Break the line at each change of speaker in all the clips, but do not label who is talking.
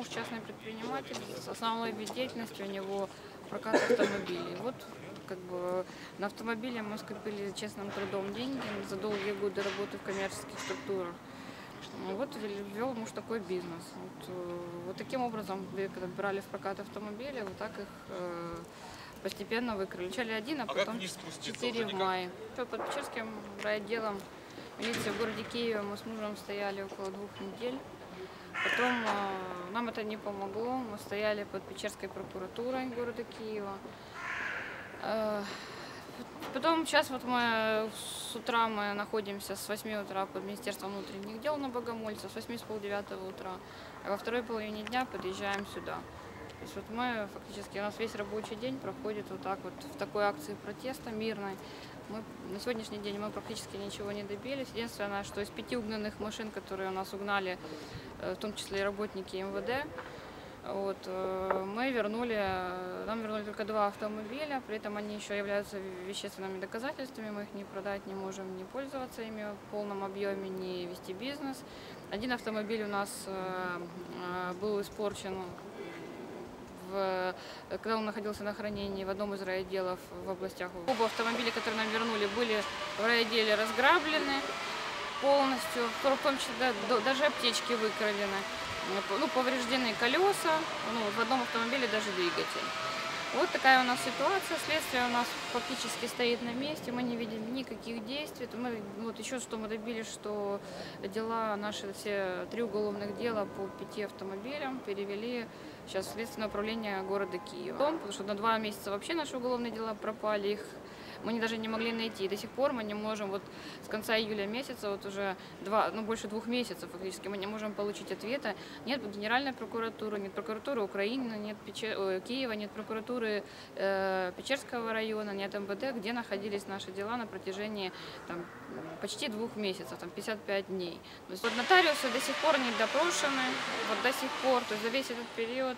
муж частный предприниматель, с основной вид деятельности у него прокат автомобилей. Вот как бы на автомобиле мы скопили честным трудом деньги за долгие годы работы в коммерческих структурах. Ну, Вот вел муж такой бизнес. Вот, э, вот таким образом, когда брали в прокат автомобили, вот так их э, постепенно выкрыли. Вначале один, а
как
потом
вниз спуститься?
четыре
Уже
в
никак?
мае. Всё, Под Печерским райотделом милиции в городе Киеве мы с мужем стояли около двух недель. Потом э, нам это не помогло. Мы стояли под Печерской прокуратурой города Киева. Э, Потом сейчас вот мы с утра мы находимся с 8 утра под Министерством внутренних дел на Богомольце, с 8 с полдевятого утра. А во второй половине дня подъезжаем сюда. То есть вот мы фактически, у нас весь рабочий день проходит вот так вот в такой акции протеста мирной. Мы, на сегодняшний день мы практически ничего не добились. Единственное, что из пяти угнанных машин, которые у нас угнали, э, в том числе и работники МВД, вот, э, мы вернули, нам вернули только два автомобиля, при этом они еще являются вещественными доказательствами, мы их не продать не можем, не пользоваться ими в полном объеме, не вести бизнес. Один автомобиль у нас э, был испорчен, в, когда он находился на хранении в одном из райотделов в областях. Оба автомобиля, которые нам вернули, были в райотделе разграблены полностью, в том числе даже аптечки выкрадены, ну, повреждены колеса, ну, в одном автомобиле даже двигатель. Вот такая у нас ситуация. Следствие у нас фактически стоит на месте. Мы не видим никаких действий. Мы, вот еще что мы добились, что дела наши все три уголовных дела по пяти автомобилям перевели сейчас в следственное управление города Киева. Потому что на два месяца вообще наши уголовные дела пропали. Их мы даже не могли найти. До сих пор мы не можем, вот с конца июля месяца, вот уже два, ну, больше двух месяцев фактически, мы не можем получить ответа. Нет Генеральной прокуратуры, нет прокуратуры Украины, нет Пече- ой, Киева, нет прокуратуры э, Печерского района, нет МВД, где находились наши дела на протяжении там, почти двух месяцев, там 55 дней. То есть вот нотариусы до сих пор не допрошены, вот до сих пор, то есть за весь этот период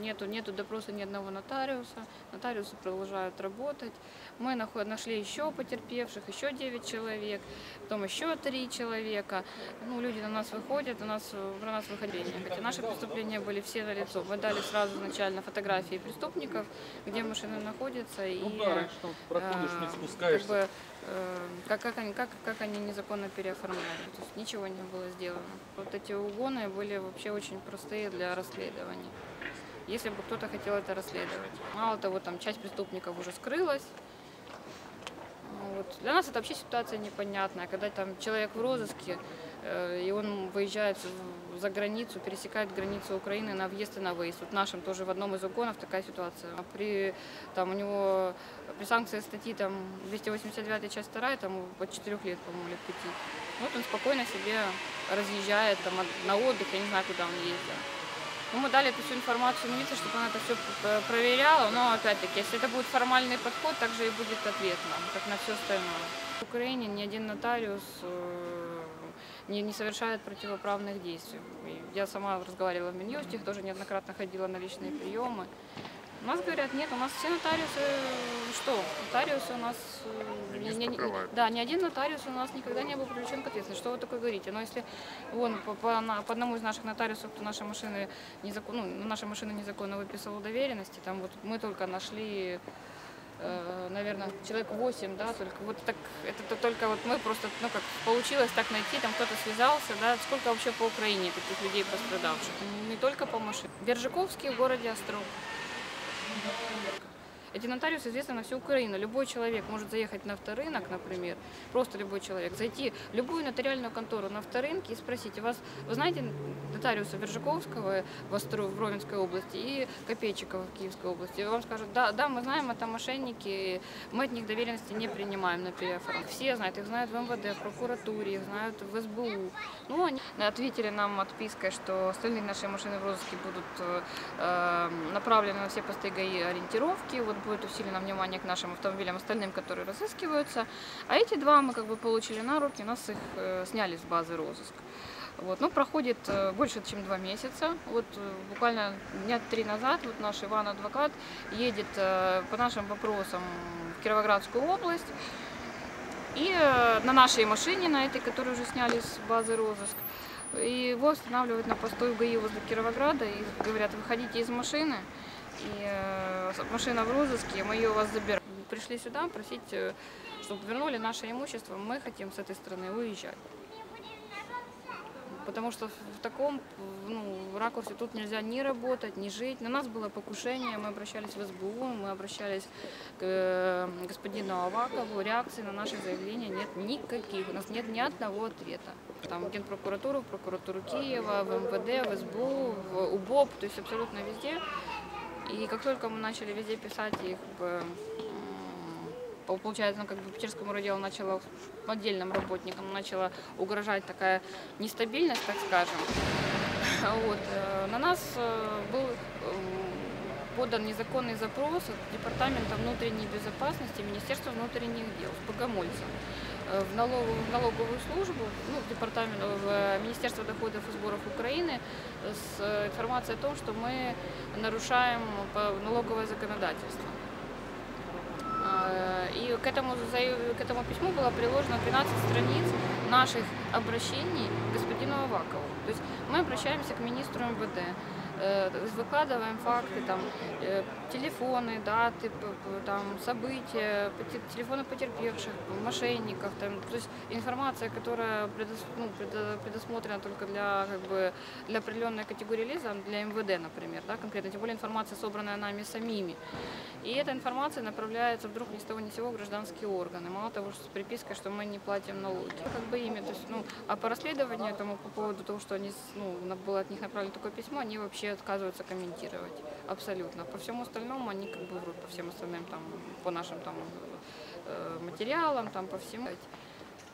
нету, нету допроса ни одного нотариуса, нотариусы продолжают работать. Мы нашли еще потерпевших, еще 9 человек, потом еще 3 человека. Ну, люди на нас выходят, у нас, э, про нас выходили. Хотя наши преступления были все на лицо. Мы дали сразу изначально фотографии преступников, где машины находятся. И,
Ну да, раньше там проходишь,
э,
не
как
спускаешься.
бы, э, как, как, они, как, как они незаконно переоформляли. То есть ничего не было сделано. Вот эти угоны были вообще очень простые для расследования. Если бы кто-то хотел это расследовать. Мало того, там часть преступников уже скрылась. Вот. Для нас это вообще ситуация непонятная, когда там человек в розыске, э, и он выезжает в- за границу, пересекает границу Украины на въезд и на выезд. Вот нашим тоже в одном из угонов такая ситуация. А При, там, у него при санкции статьи там, 289 часть 2, там, от 4 лет, по-моему, лет 5. Вот он спокойно себе разъезжает там, на отдых, я не знаю, куда он ездил. Ну, мы дали эту всю информацию милиции, чтобы она это все проверяла, но опять-таки, если это будет формальный подход, также и будет ответно, как на все остальное. В Украине ни один нотариус э, не, не совершает противоправных действий. Я сама разговаривала в Минюсте, тоже неоднократно ходила на личные приемы. У нас говорят, нет, у нас все нотариусы, э, что, нотариусы у нас... не- не-
покрывает.
да, ни один нотариус у нас никогда не был привлечен к ответственности. Что вы такое говорите? Но если вон по, по, на- по одному из наших нотариусов, кто наши машины незаконно, ну, на наши машины незаконно выписывал доверенности, там вот мы только нашли, э, наверное, человек 8, да, только вот так, это то- только вот мы просто, ну как получилось так найти, там кто-то связался, да, сколько вообще по Украине таких людей пострадавших, не только по машине. Бержаковский в городе Острог. Эти нотариусы известны на всю Украину. Любой человек может заехать на авторынок, например, просто любой человек, зайти в любую нотариальную контору на авторынке и спросить, у вас, вы знаете нотариуса Вержаковского в, Остру, в Ровенской области и Копейчикова в Киевской области? И вам скажут, да, да, мы знаем, это мошенники, мы от них доверенности не принимаем на переоформление. Все знают, их знают в МВД, в прокуратуре, их знают в СБУ. Ну, они ответили нам отпиской, что остальные наши машины в розыске будут э, э, направлены на все посты ГАИ ориентировки, вот будет усилено внимание к нашим автомобилям остальным, которые разыскиваются. А эти два мы как бы получили на руки, нас их э, сняли с базы розыск. Вот, ну, проходит э, больше, чем два месяца. Вот э, буквально дня три назад вот наш Иван адвокат едет по нашим вопросам в Кировоградскую область. И на нашей машине, на этой, которую уже сняли с базы розыск, И его останавливают на постой в ГАИ возле Кировограда и говорят, выходите из машины, и э, машина в розыске, мы ее у вас забираем. Пришли сюда просить, э, чтобы вернули наше имущество, мы хотим с этой страны уезжать. Потому что в таком ну, ракурсе тут нельзя ни работать, ни жить. На нас было покушение, мы обращались в СБУ, мы обращались к э, господину Авакову. Реакции на наши заявления нет никаких. У нас нет ни одного ответа. Там в Генпрокуратуру, в прокуратуру Киева, в МВД, в СБУ, в УБОП, то есть абсолютно везде. И как только мы начали везде писать их Получается, ну, как бы Печерскому району начала, отдельным работникам начала угрожать такая нестабильность, так скажем. Вот. э, На нас э, был э, подан незаконный запрос от Департамента внутренней безопасности Министерства внутренних дел в Богомольце э, в налоговую, службу, ну, в департамент, в Министерство доходов и сборов Украины с э, информацией о том, что мы нарушаем налоговое законодательство. А, И к этому, к этому письму было приложено 12 страниц наших обращений к господину Авакову. То есть мы обращаемся к министру МВД, выкладываем факты, там, э, телефоны, даты, там, события, телефоны потерпевших, мошенников, там, то есть информация, которая предос- ну, предусмотрена только для, как бы, для определенной категории лиц, для МВД, например, да, конкретно, тем более информация, собранная нами самими. И эта информация направляется вдруг ни с того ни с сего в гражданские органы. Мало того, что с припиской, что мы не платим налоги. Как бы ими, то есть, ну, а по расследованию этому по поводу того, что они, ну, было от них направлено такое письмо, они вообще отказываются комментировать. Абсолютно. По всему остальному они как бы врут, по всем остальным там, по нашим там э, материалам, там, по всему.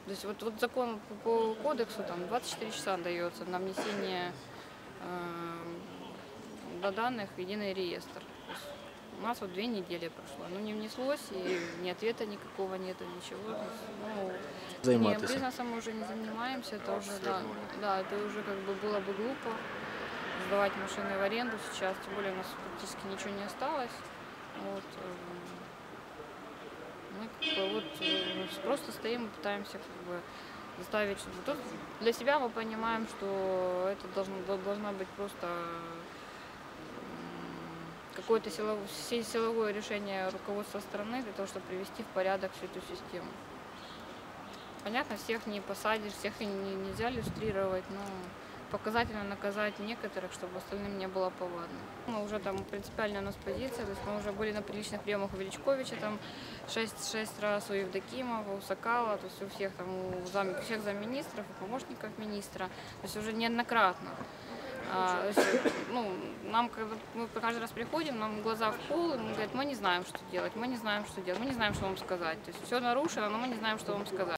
То есть вот, вот закон по, по кодексу там 24 часа дается на внесение э, до данных в единый реестр. То есть у нас вот две недели прошло. Ну не внеслось, и ни ответа никакого нету, ничего. Ну, не,
Займатися.
бизнесом мы уже не занимаемся, это уже, да, да, это уже как бы было бы глупо сдавать машины в аренду сейчас, тем более у нас практически ничего не осталось. Вот, эм, мы как бы вот э, просто стоим и пытаемся как бы заставить, чтобы тут для себя мы понимаем, что это должно, должно быть просто какое-то силов- си- силовое решение руководства страны для того, чтобы привести в порядок всю эту систему. Понятно, всех не посадишь, всех и не, нельзя иллюстрировать, но показательно наказать некоторых, чтобы остальным не было повадно. Мы уже там принципиальная у нас позиция, то есть мы уже были на приличных приемах у Величковича, там 6, раз у Евдокимова, у Сокала, то есть у всех там, у зам, всех замминистров, у помощников министра, то есть уже неоднократно. А, есть, ну, нам, когда мы каждый раз приходим, нам глаза в пол, и мы говорят, мы не знаем, что делать, мы не знаем, что делать, мы не знаем, что вам сказать. То есть все нарушено, но мы не знаем, что вам сказать.